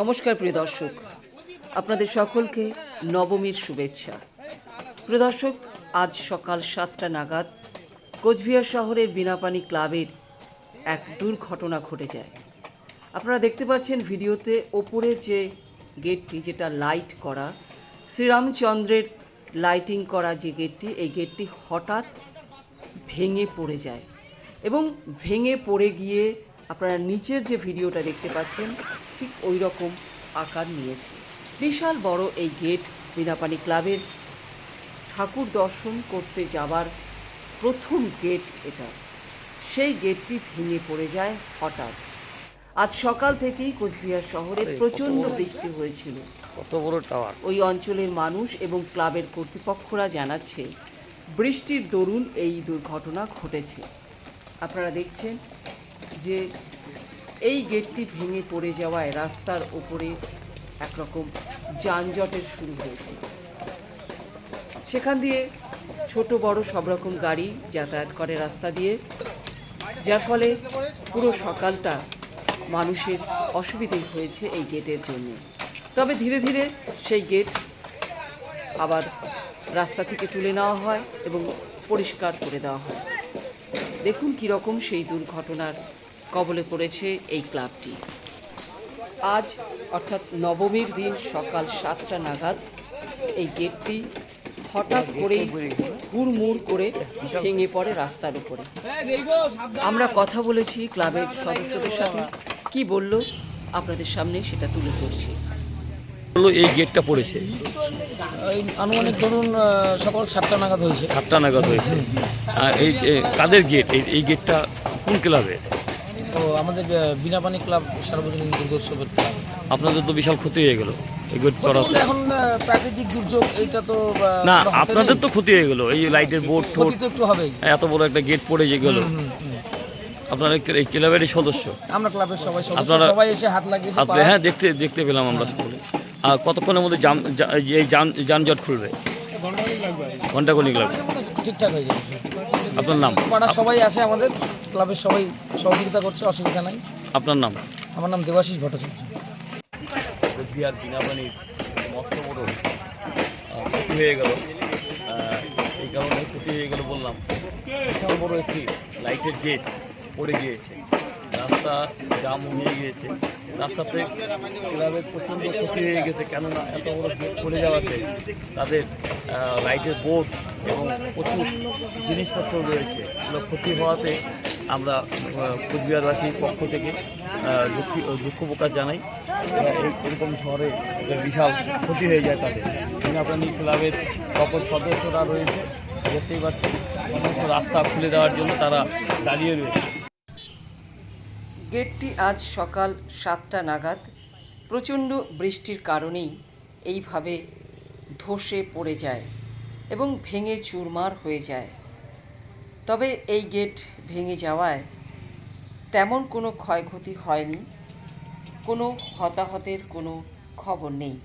নমস্কার, প্রিয় দর্শক। আপনাদের সকলকে নবমীর শুভেচ্ছা। প্রিয় দর্শক, আজ সকাল সাতটা নাগাদ কোচবিহার শহরের বিনাপানি ক্লাবের এক দুর্ঘটনা ঘটে যায়। আপনারা দেখতে পাচ্ছেন ভিডিওতে ওপরে যে গেটটি, যেটা লাইট করা, শ্রীরামচন্দ্রের লাইটিং করা যে গেটটি, এই গেটটি হঠাৎ ভেঙে পড়ে যায়। এবং ভেঙে পড়ে গিয়ে আপনারা নিচের যে ভিডিওটা দেখতে পাচ্ছেন ঠিক ওই রকম আকার নিয়েছে। বিশাল বড় এই গেট বিনাপানি ক্লাবের ঠাকুর দর্শন করতে যাবার প্রথম গেট এটা। সেই গেটটি ভেঙে পড়ে যায় হঠাৎ। আজ সকাল থেকেই কোচবিহার শহরে প্রচণ্ড বৃষ্টি হয়েছিল। কত বড় টাওয়ার। ওই অঞ্চলের মানুষ এবং ক্লাবের কর্তৃপক্ষরা জানাচ্ছে বৃষ্টির দরুন এই দুর্ঘটনা ঘটেছে। আপনারা দেখছেন যে এই গেটটি ভেঙে পড়ে যাওয়ায় রাস্তার ওপরে একরকম যানজটের শুরু হয়েছে। সেখান দিয়ে ছোট বড় সব রকম গাড়ি যাতায়াত করে রাস্তা দিয়ে, যার ফলে পুরো সকালটা মানুষের অসুবিধে হয়েছে এই গেটের জন্য। তবে ধীরে ধীরে সেই গেট আবার রাস্তা থেকে তুলে নেওয়া হয় এবং পরিষ্কার করে দেওয়া হয়। দেখুন কীরকম সেই দুর্ঘটনার কবলে পড়েছে এই ক্লাবটি। আজ অর্থাৎ নবমীর দিন সকাল সাতটা নাগাদ এই গেটটি হঠাৎ করেই হুড়মুড় করে ভেঙে পড়ে রাস্তার উপরে। আমরা কথা বলেছি ক্লাবের সদস্যদের সাথে। কি বলল আপনাদের সামনে সেটা তুলে ধরছি। হলো এই গেটটা পড়েছে। এই আনুমানিক ধরুন সকাল সাতটা নাগাদ হয়েছে। সাতটা নাগাদ হয়েছে। আর এই কাদের গেট? এই এই গেটটা কোন ক্লাবে তো আমাদের আহ, বিনাপানি ক্লাব সার্বজনীন দুর্গোৎসবের ক্লাব। আপনাদের তো বিশাল ক্ষতি হয়ে গেল এখন প্রাকৃতিক দুর্যোগ এইটা তো না আপনাদের তো ক্ষতি হয়ে গেল এই লাইটের বোর্ড ক্ষতি তো একটু হবেই। এত বড় একটা গেট পড়ে যে গেল। আপনারা এই ক্লাবেরই সদস্য। আমরা ক্লাবের সবাই আপনারা- সবাই এসে হাত লাগিয়েছে হ্যাঁ দেখতে দেখতে পেলাম আমরা সকলে। আর কতক্ষণের মধ্যে জাম এই যান যানজট খুলবে? ঘণ্টা কোনিক লাগবে। ঠিকঠাক হয়ে যাবে। আপনার নাম? সবাই আসে আমাদের। ক্লাবের সবাই সহযোগিতা করছে অসুবিধা নাই। আপনার নাম? আমার নাম দেবাশিস ভট্টাচার্য। বিহার বিনাপানির মস্ত বড় ক্ষতি হয়ে গেল। এই কারণে ক্ষতি হয়ে গেল বললাম। বড় একটি লাইটের গেট পড়ে গিয়েছে। রাস্তা জাম হয়ে গিয়েছে। রাস্তাতে ক্লাবের প্রচণ্ড ক্ষতি হয়ে গেছে, কেননা এত বড় গেট পড়ে যাওয়াতে তাদের লাইটের বোর্ড এবং প্রচুর জিনিসপত্র রয়েছে। এগুলো ক্ষতি হওয়াতে আমরা কোচবিহারবাসীর পক্ষ থেকে দুঃখী প্রকাশ জানাই। এরকম শহরে বিশাল ক্ষতি হয়ে যায় তাদের। বিনাপ্রাণী ক্লাবের সকল সদস্যরা রয়েছে। দেখতেই পাচ্ছেন, সমস্ত রাস্তা খুলে দেওয়ার জন্য তারা দাঁড়িয়ে রয়েছে। গেটটি আজ সকাল সাতটা নাগাদ। প্রচণ্ড বৃষ্টির কারণেই এইভাবে ধসে পড়ে যায় এবং ভেঙে চুরমার হয়ে যায়। তবে এই গেট ভেঙে যাওয়ায় তেমন কোনো ক্ষয়ক্ষতি হয়নি। কোনো হতাহতের কোনো খবর নেই।